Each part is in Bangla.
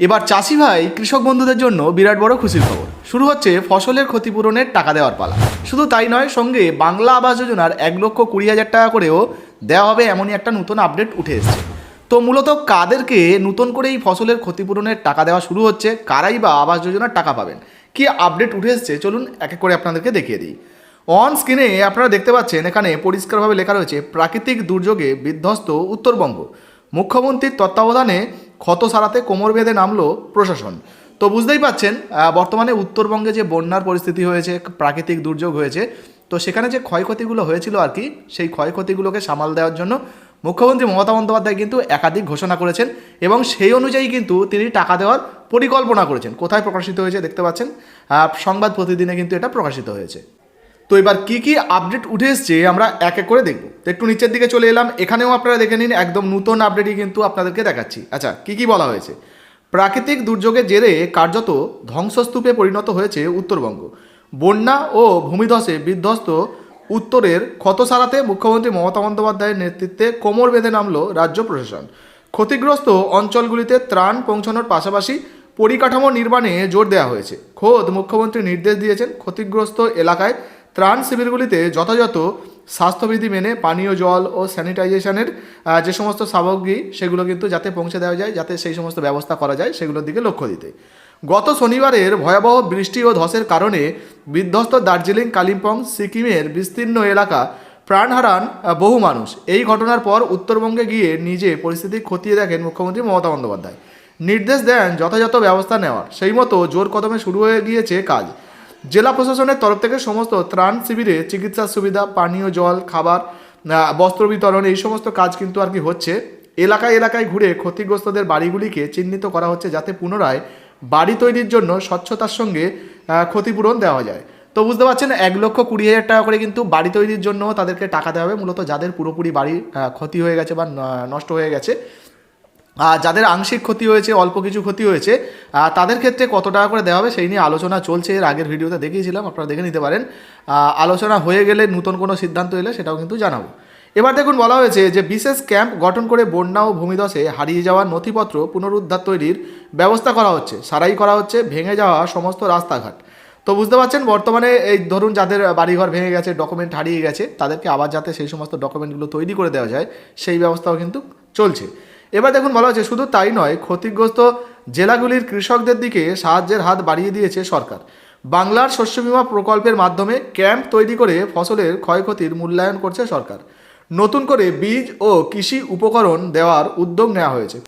এবার চাষি ভাই কৃষক বন্ধুদের জন্য বিরাট বড় খুশির খবর। শুরু হচ্ছে ফসলের ক্ষতিপূরণের টাকা দেওয়ার পালা। শুধু তাই নয়, সঙ্গে বাংলা আবাস যোজনার এক লক্ষ কুড়ি হাজার টাকা করেও দেওয়া হবে এমনই একটা নতুন আপডেট উঠে এসেছে। তো মূলত কাদেরকে নতুন করে এই ফসলের ক্ষতিপূরণের টাকা দেওয়া শুরু হচ্ছে? কারাই বা আবাস যোজনার টাকা পাবেন? কি আপডেট উঠে এসেছে? চলুন এক এক করে আপনাদেরকে দেখিয়ে দিই। অন স্ক্রিনে আপনারা দেখতে পাচ্ছেন, এখানে পরিষ্কারভাবে লেখা রয়েছে, প্রাকৃতিক দুর্যোগে বিধ্বস্ত উত্তরবঙ্গ। মুখ্যমন্ত্রীর তত্ত্বাবধানে ক্ষত সারাতে কোমর বেঁধে নামলো প্রশাসন। তো বুঝতেই পাচ্ছেন বর্তমানে উত্তরবঙ্গে যে বন্যার পরিস্থিতি হয়েছে, প্রাকৃতিক দুর্যোগ হয়েছে, তো সেখানে যে ক্ষয়ক্ষতিগুলো হয়েছিল আর কি, সেই ক্ষয়ক্ষতিগুলোকে সামাল দেওয়ার জন্য মুখ্যমন্ত্রী মমতা বন্দ্যোপাধ্যায় কিন্তু একাধিক ঘোষণা করেছেন এবং সেই অনুযায়ী কিন্তু তিনি টাকা দেওয়ার পরিকল্পনা করেছেন। কোথায় প্রকাশিত হয়েছে দেখতে পাচ্ছেন? সংবাদ প্রতিদিনে কিন্তু এটা প্রকাশিত হয়েছে। তো এবার কি কি আপডেট উঠে এসছে আমরা এক এক করে দেখব। তো একটু নিচের দিকে চলে এলাম, এখানেও আপনারা দেখে নিন, একদম নতুন আপডেটই কিন্তু আপনাদেরকে দেখাচ্ছি। আচ্ছা কি কি বলা হয়েছে? প্রাকৃতিক দুর্যোগের জেরে কার্যত ধ্বংসস্তূপে পরিণত হয়েছে উত্তরবঙ্গ। বন্যা ও ভূমিধসে বিধ্বস্ত উত্তরের ক্ষত সারাতে মুখ্যমন্ত্রী মমতা বন্দ্যোপাধ্যায়ের নেতৃত্বে কোমর বেঁধে নামলো রাজ্য প্রশাসন। ক্ষতিগ্রস্ত অঞ্চলগুলিতে ত্রাণ পৌঁছানোর পাশাপাশি পরিকাঠামো নির্মাণে জোর দেওয়া হয়েছে। খোদ মুখ্যমন্ত্রী নির্দেশ দিয়েছেন, ক্ষতিগ্রস্ত এলাকায় ত্রাণ শিবিরগুলিতে যথাযথ স্বাস্থ্যবিধি মেনে পানীয় জল ও স্যানিটাইজেশনের যে সমস্ত সামগ্রী সেগুলো কিন্তু যাতে পৌঁছে দেওয়া যায়, যাতে সেই সমস্ত ব্যবস্থা করা যায়, সেগুলোর দিকে লক্ষ্য দিতে। গত শনিবারের ভয়াবহ বৃষ্টি ও ধসের কারণে বিধ্বস্ত দার্জিলিং, কালিম্পং, সিকিমের বিস্তীর্ণ এলাকা প্রাণ হারান বহু মানুষ। এই ঘটনার পর উত্তরবঙ্গে গিয়ে নিজে পরিস্থিতি খতিয়ে দেখেন মুখ্যমন্ত্রী মমতা বন্দ্যোপাধ্যায়। নির্দেশ দেন যথাযথ ব্যবস্থা নেওয়ার। সেই মতো জোর কদমে শুরু হয়ে গিয়েছে কাজ। জেলা প্রশাসনের তরফ থেকে সমস্ত ত্রাণ শিবিরে চিকিৎসা সুবিধা, পানীয় জল, খাবার বস্ত্র বিতরণ, এই সমস্ত কাজ কিন্তু আর কি হচ্ছে। এলাকায় এলাকায় ঘুরে ক্ষতিগ্রস্তদের বাড়িগুলিকে চিহ্নিত করা হচ্ছে যাতে পুনরায় বাড়ি তৈরির জন্য স্বচ্ছতার সঙ্গে ক্ষতিপূরণ দেওয়া যায়। তো বুঝতে পারছেন, এক লক্ষ কুড়ি হাজার টাকা করে কিন্তু বাড়ি তৈরির জন্য তাদেরকে টাকা দেওয়া হবে। মূলত যাদের পুরোপুরি বাড়ি ক্ষতি হয়ে গেছে বা নষ্ট হয়ে গেছে। যাদের আংশিক ক্ষতি হয়েছে, অল্প কিছু ক্ষতি হয়েছে তাদের ক্ষেত্রে কত টাকা করে দেওয়া হবে সেই নিয়ে আলোচনা চলছে। এর আগের ভিডিওতে দেখিয়েছিলাম, আপনারা দেখে নিতে পারেন। আলোচনা হয়ে গেলে নতুন কোনো সিদ্ধান্ত এলে সেটাও কিন্তু জানাব। এবার দেখুন, বলা হয়েছে যে বিশেষ ক্যাম্প গঠন করে বন্যা ও ভূমিধসে হারিয়ে যাওয়া নথিপত্র পুনরুদ্ধার তৈরির ব্যবস্থা করা হচ্ছে। সারাই করা হচ্ছে, ভেঙে যাওয়া সমস্ত রাস্তাঘাট। তো বুঝতে পারছেন, বর্তমানে এই ধরুন যাদের বাড়িঘর ভেঙে গেছে ডকুমেন্ট হারিয়ে গেছে, তাদেরকে আবার যাতে সেই সমস্ত ডকুমেন্টগুলো তৈরি করে দেওয়া যায়, সেই ব্যবস্থাও কিন্তু চলছে। এবার দেখুন বলা হচ্ছে, শুধু তাই নয়, ক্ষতিগ্রস্ত জেলাগুলির কৃষকদের দিকে সাহায্যের হাত বাড়িয়ে দিয়েছে সরকার। বাংলার শস্য বীমা প্রকল্পের মাধ্যমে ক্যাম্প তৈরি করে ফসলের ক্ষয়ক্ষতির মূল্যায়ন করছে সরকার। নতুন করে বীজ ও কৃষি উপকরণ দেওয়ার উদ্যোগ নেওয়া হয়েছে।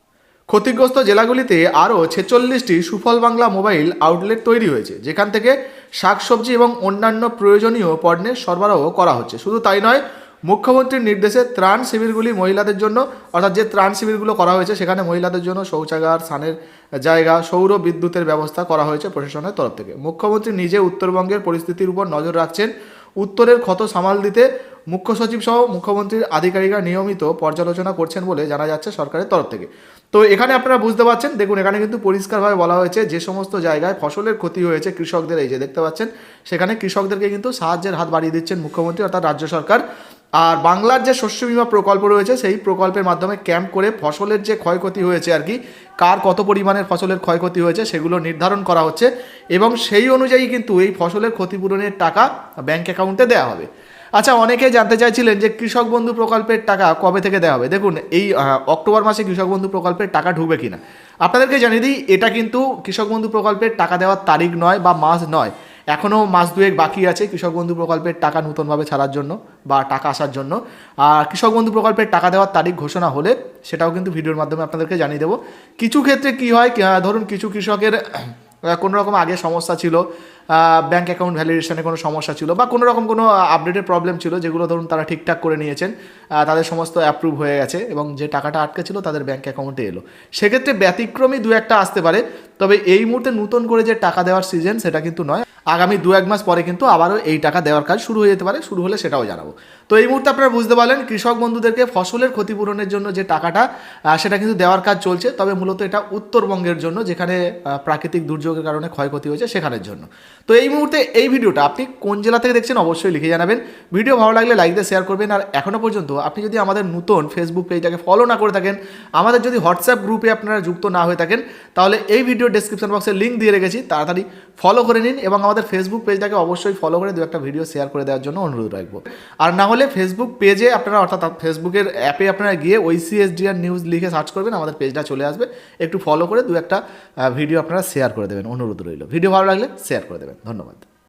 ক্ষতিগ্রস্ত জেলাগুলিতে আরও ছেচল্লিশটি সুফল বাংলা মোবাইল আউটলেট তৈরি হয়েছে, যেখান থেকে শাকসবজি এবং অন্যান্য প্রয়োজনীয় পণ্যের সরবরাহ করা হচ্ছে। শুধু তাই নয় মুখ্যমন্ত্রীর নির্দেশে ত্রাণ শিবিরগুলি মহিলাদের জন্য, অর্থাৎ যে ত্রাণ শিবিরগুলো করা হয়েছে, সেখানে মহিলাদের জন্য শৌচাগার, স্নানের জায়গা, সৌর বিদ্যুতের ব্যবস্থা করা হয়েছে প্রশাসনের তরফ থেকে। মুখ্যমন্ত্রী নিজে উত্তরবঙ্গের পরিস্থিতির উপর নজর রাখছেন। উত্তরের ক্ষত সামাল দিতে মুখ্য সচিব সহ মুখ্যমন্ত্রীর আধিকারিকরা নিয়মিত পর্যালোচনা করছেন বলে জানা যাচ্ছে সরকারের তরফ থেকে। তো এখানে আপনারা বুঝতে পারছেন, দেখুন এখানে কিন্তু পরিষ্কারভাবে বলা হয়েছে যে সমস্ত জায়গায় ফসলের ক্ষতি হয়েছে কৃষকদের, এই যে দেখতে পাচ্ছেন, সেখানে কৃষকদেরকে কিন্তু সাহায্যের হাত বাড়িয়ে দিচ্ছেন মুখ্যমন্ত্রী অর্থাৎ রাজ্য সরকার। আর বাংলার যে শস্য বীমা প্রকল্প রয়েছে, সেই প্রকল্পের মাধ্যমে ক্যাম্প করে ফসলের যে ক্ষয়ক্ষতি হয়েছে আর কি, কার কত পরিমাণের ফসলের ক্ষয়ক্ষতি হয়েছে সেগুলো নির্ধারণ করা হচ্ছে এবং সেই অনুযায়ী কিন্তু এই ফসলের ক্ষতিপূরণের টাকা ব্যাংক অ্যাকাউন্টে দেওয়া হবে। আচ্ছা অনেকে জানতে চাইছিলেন যে কৃষক বন্ধু প্রকল্পের টাকা কবে থেকে দেওয়া হবে? দেখুন, এই অক্টোবর মাসে কৃষক বন্ধু প্রকল্পের টাকা ঢুকবে কিনা? আপনাদেরকে জানিয়ে দিই, এটা কিন্তু কৃষক বন্ধু প্রকল্পের টাকা দেওয়ার তারিখ নয় বা মাস নয়। এখনও মাস দুয়েক বাকি আছে কৃষক বন্ধু প্রকল্পের টাকা নতুনভাবে ছাড়ার জন্য বা টাকা আসার জন্য। আর কৃষক বন্ধু প্রকল্পের টাকা দেওয়ার তারিখ ঘোষণা হলে সেটাও কিন্তু ভিডিওর মাধ্যমে আপনাদেরকে জানিয়ে দেবো। কিছু ক্ষেত্রে কি হয় ধরুন কিছু কৃষকের কোনো রকম আগে সমস্যা ছিল ব্যাঙ্ক অ্যাকাউন্ট ভ্যালিডেশনে কোনো সমস্যা ছিল বা কোনো রকম কোনো আপডেটের প্রবলেম ছিল যেগুলো ধরুন তারা ঠিকঠাক করে নিয়েছেন তাদের সমস্ত অ্যাপ্রুভ হয়ে গেছে এবং যে টাকাটা আটকে ছিল তাদের ব্যাঙ্ক অ্যাকাউন্টে এলো। সেক্ষেত্রে ব্যতিক্রমী দু একটা আসতে পারে, তবে এই মুহূর্তে নতুন করে যে টাকা দেওয়ার সিজন সেটা কিন্তু নয়। আগামী দু এক মাস পরে কিন্তু আবারও এই টাকা দেওয়ার কাজ শুরু হয়ে যেতে পারে, শুরু হলে সেটাও জানাব। তো এই মুহূর্তে আপনারা বুঝতে পারলেন, কৃষক বন্ধুদেরকে ফসলের ক্ষতিপূরণের জন্য যে টাকাটা সেটা কিন্তু দেওয়ার কাজ চলছে, তবে মূলত এটা উত্তরবঙ্গের জন্য, যেখানে প্রাকৃতিক দুর্যোগের কারণে ক্ষয়ক্ষতি হয়েছে সেখানের জন্য। তো এই মুহূর্তে এই ভিডিওটা আপনি কোন জেলা থেকে দেখছেন অবশ্যই লিখে জানাবেন। ভিডিও ভালো লাগলে লাইক দিয়ে শেয়ার করবেন, আর এখনও পর্যন্ত আপনি যদি আমাদের নতুন ফেসবুক পেজটাকে ফলো না করে থাকেন, আমাদের যদি হোয়াটসঅ্যাপ গ্রুপে আপনারা যুক্ত না হয়ে থাকেন, তাহলে এই ভিডিও ডেসক্রিপশন বক্সে লিঙ্ক দিয়ে রেখেছি, তাড়াতাড়ি ফলো করে নিন এবং আমাদের ফেসবুক পেজটাকে অবশ্যই ফলো করে দু একটা ভিডিও শেয়ার করে দেওয়ার জন্য অনুরোধ রাখব। আর না হলে ফেসবুক পেজে আপনারা, অর্থাৎ ফেসবুকের অ্যাপে আপনারা গিয়ে ওই সিএসডিআর নিউজ লিখে সার্চ করবেন, আমাদের পেজটা চলে আসবে। একটু ফলো করে দু একটা ভিডিও আপনারা শেয়ার করে দেবেন, অনুরোধ রইল। ভিডিও ভালো লাগলে শেয়ার করে দেবেন। ধন্যবাদ।